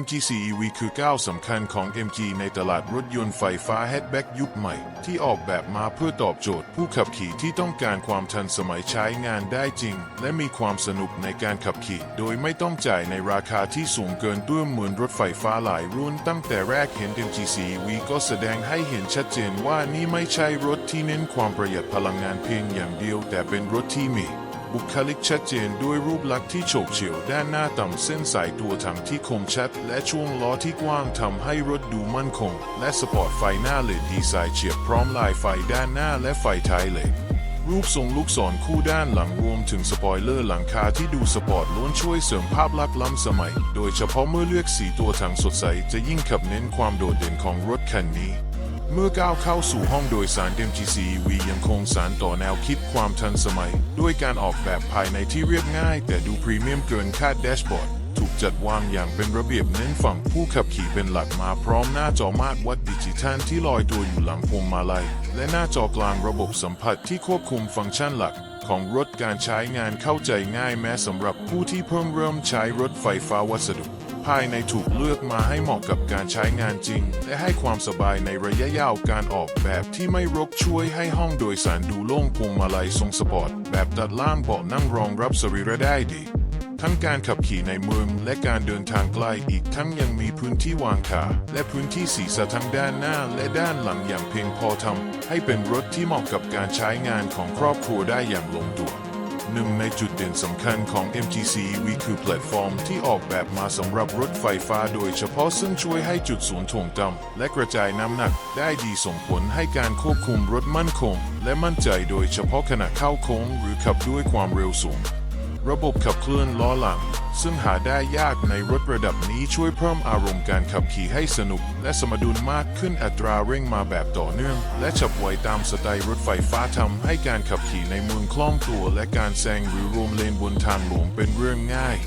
MG4 EV คือก้าวสำคัญของ MG ในตลาดรถยนต์ไฟฟ้าแฮชแบ็กยุคใหม่ ที่ออกแบบมาเพื่อตอบโจทย์ ผู้ขับขี่ที่ต้องการความทันสมัยใช้งานได้จริง และมีความสนุกในการขับขี่ โดยไม่ต้องจ่ายในราคาที่สูงเกินด้วยเหมือนรถไฟฟ้าหลายรุ่น ตั้งแต่แรกเห็น MG4 EV ก็แสดงให้เห็นชัดเจนว่านี่ไม่ใช่รถที่เน้นความประหยัดพลังงานเพียงอย่างเดียว แต่เป็นรถที่มี บุคลิกชัดเจนด้วยรูปลักษณ์ที่โฉบเฉี่ยวด้านหน้าต่ำเส้นสายตัวถังที่คมชัด และช่วงล้อที่กว้างทำให้รถดูมั่นคง และสปอร์ตไฟหน้าเลดดีไซน์เฉียบพร้อมลายไฟด้านหน้าและไฟท้ายเหล็กรูปทรงลูกศรคู่ด้านหลังรวมถึงสปอยเลอร์หลังคาที่ดูสปอร์ตล้วนช่วยเสริมภาพลักษณ์ล้ำสมัย โดยเฉพาะเมื่อเลือกสีตัวถังสดใสจะยิ่งขับเน้นความโดดเด่นของรถคันนี้ เมื่อก้าวเข้าสู่ห้องโดยสาร MG C V ยังคงสารต่อแนวคิดความทันสมัย ด้วยการออกแบบภายในที่เรียบง่าย แต่ดูพรีเมียมเกินคาดแดชบอร์ดถูกจัดวางอย่างเป็นระเบียบเน้นฝั่งผู้ขับขี่เป็นหลักมาพร้อมหน้าจอมาตรวัดดิจิทัลที่ลอยตัวอยู่หลังพวงมาลัย และหน้าจอกลางระบบสัมผัสที่ควบคุมฟังก์ชันหลัก ของรถการใช้งานเข้าใจง่ายแม้สำหรับผู้ที่เพิ่งเริ่มใช้รถไฟฟ้าวัสดุ ภายในถูกเลือกมาให้เหมาะกับการใช้งานจริง และให้ความสบายในระยะยาวการออกแบบที่ไม่รกช่วยให้ห้องโดยสารดูโล่งพวงมาลัยทรงสปอร์ตแบบตัดล่างเบาะนั่งรองรับสรีระได้ดีทั้งการขับขี่ในเมืองและการเดินทางไกลอีกทั้งยังมีพื้นที่วางขาและพื้นที่ศีรษะทั้งด้านหน้าและด้านหลังอย่างเพียงพอทำให้เป็นรถที่เหมาะกับการใช้งานของครอบครัวได้อย่างลงตัว หนึ่งในจุดเด่นสำคัญของ MTC V คือแพลตฟอร์มที่ออกแบบมาสำหรับรถไฟฟ้าโดยเฉพาะซึ่งช่วยให้จุดศูนย์ถ่วงต่ำและกระจายน้ำหนัก ได้ดีส่งผลให้การควบคุมรถมั่นคง และมั่นใจโดยเฉพาะขณะเข้าโค้งหรือขับด้วยความเร็วสูง ระบบขับเคลื่อนล้อหลัง ซึ่งหาได้ยากในรถระดับนี้ช่วยเพิ่มอารมณ์การขับขี่ให้สนุก และสมดุลมากขึ้นอัตราเร่งมาแบบต่อเนื่อง และฉับไวตามสไตล์รถไฟฟ้าทำให้การขับขี่ในเมืองคล่องตัว และการแซงหรือรวมเลนบนทางหลวงเป็นเรื่องง่าย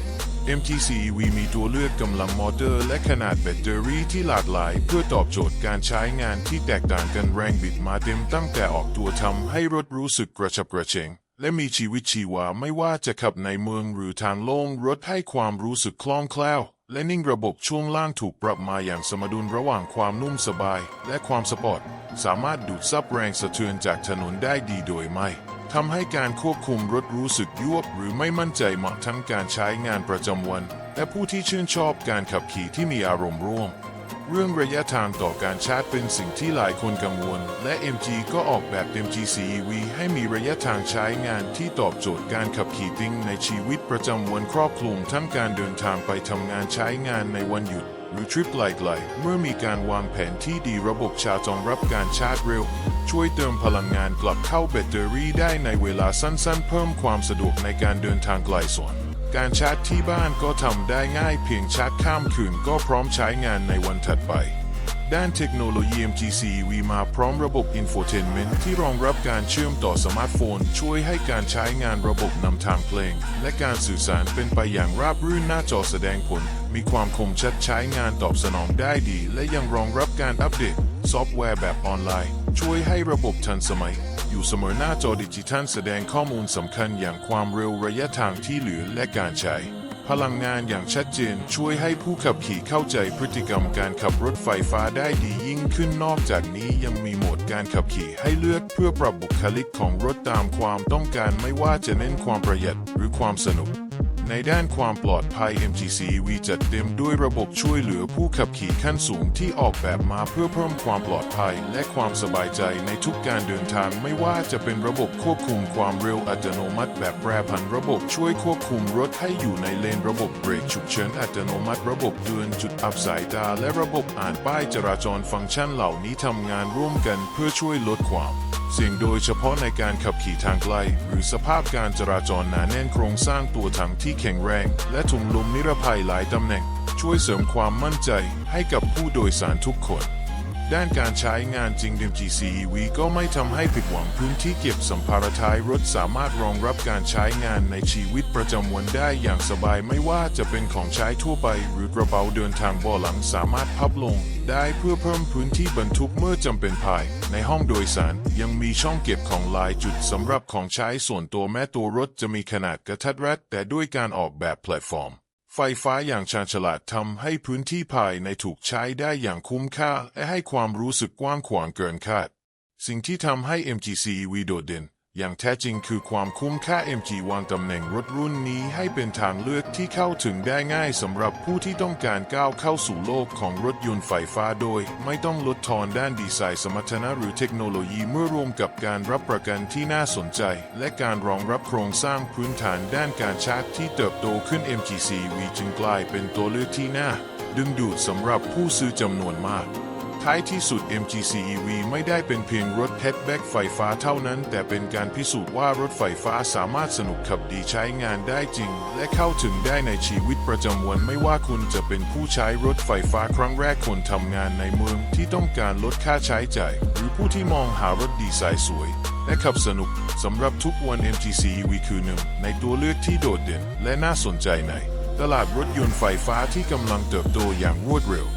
MTC EV มีตัวเลือกกำลังมอเตอร์ และขนาดแบตเตอรี่ที่หลากหลาย เพื่อตอบโจทย์การใช้งานที่แตกต่างกันแรงบิดมาเต็มตั้งแต่ออกตัวทำให้รถรู้สึกกระฉับกระเฉง และมีชีวิตชีวาไม่ว่าจะขับในเมืองหรือทางโล่งรถให้ความรู้สึกคล่องแคล่ว และนิ่งระบบช่วงล่างถูกปรับมาอย่างสมดุลระหว่างความนุ่มสบาย และความสปอร์ต สามารถดูดซับแรงสะเทือนจากถนนได้ดีโดยไม่ทำให้การควบคุมรถรู้สึกยวบหรือไม่มั่นใจเหมาะทั้งการใช้งานประจำวัน และผู้ที่ชื่นชอบการขับขี่ที่มีอารมณ์ร่วม เรื่องระยะทางต่อการชาร์จเป็นสิ่งที่หลายคนกังวล และ MG ก็ออกแบบ MG4 EV ให้มีระยะทางใช้งานที่ตอบโจทย์การขับขี่ติ้งในชีวิตประจำวันครอบคลุมทั้งการเดินทางไปทำงานใช้งานในวันหยุด หรือทริปไกลๆเมื่อมีการวางแผนที่ดีระบบชาร์จรองรับการชาร์จเร็ว ช่วยเติมพลังงานกลับเข้าแบตเตอรี่ได้ในเวลาสั้นๆ เพิ่มความสะดวกในการเดินทางไกลส่วน การชาร์จที่บ้านก็ทำได้ง่ายเพียงชาร์จข้ามคืนก็พร้อมใช้งานในวันถัดไป ด้านเทคโนโลยี MGC V มาพร้อมระบบ Infotainment ที่รองรับการเชื่อมต่อสมาร์ทโฟน ช่วยให้การใช้งานระบบนำทางเพลง และการสื่อสารเป็นไปอย่างราบรื่นหน้าจอแสดงผล มีความคมชัดใช้งานตอบสนองได้ดี และยังรองรับการอัปเดต ซอฟต์แวร์แบบออนไลน์ ช่วยให้ระบบทันสมัย อยู่เสมอหน้าจอดิจิทัลแสดงข้อมูลสำคัญอย่างความเร็วระยะทางที่เหลือและการใช้ พลังงานอย่างชัดเจนช่วยให้ผู้ขับขี่เข้าใจพฤติกรรมการขับรถไฟฟ้าได้ดียิ่งขึ้นนอกจากนี้ยังมีโหมดการขับขี่ให้เลือกเพื่อปรับบุคลิกของรถตามความต้องการไม่ว่าจะเน้นความประหยัดหรือความสนุก ในด้านความปลอดภัย MGC EV จัดเต็มด้วยระบบช่วยเหลือผู้ขับขี่ขั้นสูงที่ออกแบบมาเพื่อเพิ่มความปลอดภัย และความสบายใจในทุกการเดินทางไม่ว่าจะเป็นระบบควบคุมความเร็วอัตโนมัติ แบบแปรผันระบบช่วยควบคุมรถให้อยู่ในเลนระบบเบรกฉุกเฉินอัตโนมัติ ระบบเตือนจุดอับสายตาและระบบอ่านป้ายจราจรฟังก์ชันเหล่านี้ทำงานร่วมกันเพื่อช่วยลดความ เสี่ยงโดยเฉพาะในการขับขี่ทางไกล หรือสภาพการจราจรหนาแน่นโครงสร้างตัวถังที่แข็งแรง และถุงลมนิรภัยหลายตำแหน่ง ช่วยเสริมความมั่นใจให้กับผู้โดยสารทุกคน ด้านการใช้งานจริง MGC EV ก็ไม่ทำให้ผิดหวังพื้นที่เก็บสัมภาระท้ายรถสามารถรองรับการใช้งานในชีวิตประจำวันได้อย่างสบายไม่ว่าจะเป็นของใช้ทั่วไป หรือกระเป๋าเดินทางเบาะหลังสามารถพับลง ได้เพื่อเพิ่มพื้นที่บรรทุกเมื่อจำเป็นภาย ในห้องโดยสารยังมีช่องเก็บของหลายจุดสำหรับของใช้ส่วนตัวแม้ตัวรถจะมีขนาดกระทัดรัดแต่ด้วยการออกแบบแพลตฟอร์ม ไฟฟ้าอย่างชาญฉลาดทำให้พื้นที่ภายในถูกใช้ได้อย่างคุ้มค่า และให้ความรู้สึกกว้างขวางเกินคาด สิ่งที่ทำให้ MGC EV โดดเด่น อย่างแท้จริงคือความคุ้มค่า MG วางตำแหน่งรถรุ่นนี้ให้เป็นทางเลือกที่เข้าถึงได้ง่ายสำหรับผู้ที่ต้องการก้าวเข้าสู่โลกของรถยนต์ไฟฟ้าโดย ไม่ต้องลดทอนด้านดีไซน์สมรรถนะหรือเทคโนโลยีเมื่อรวมกับการรับประกันที่น่าสนใจ และการรองรับโครงสร้างพื้นฐานด้านการชาร์จที่เติบโตขึ้น MG CV จึงกลายเป็นตัวเลือกที่น่าดึงดูดสำหรับผู้ซื้อจำนวนมาก ท้ายที่สุด MGC EV ไม่ได้เป็นเพียงรถแฮชแบ็กไฟฟ้าเท่านั้น แต่เป็นการพิสูจน์ว่ารถไฟฟ้าสามารถสนุกขับดีใช้งานได้จริง และเข้าถึงได้ในชีวิตประจำวันไม่ว่าคุณจะเป็นผู้ใช้รถไฟฟ้าครั้งแรกคนทำงานในเมืองที่ต้องการลดค่าใช้จ่าย หรือผู้ที่มองหารถดีไซน์สวย และขับสนุกสำหรับทุกวัน MGC EV คือหนึ่งในตัวเลือกที่โดดเด่น และน่าสนใจในตลาดรถยนต์ไฟฟ้าที่กำลังเติบโตอย่างรวดเร็ว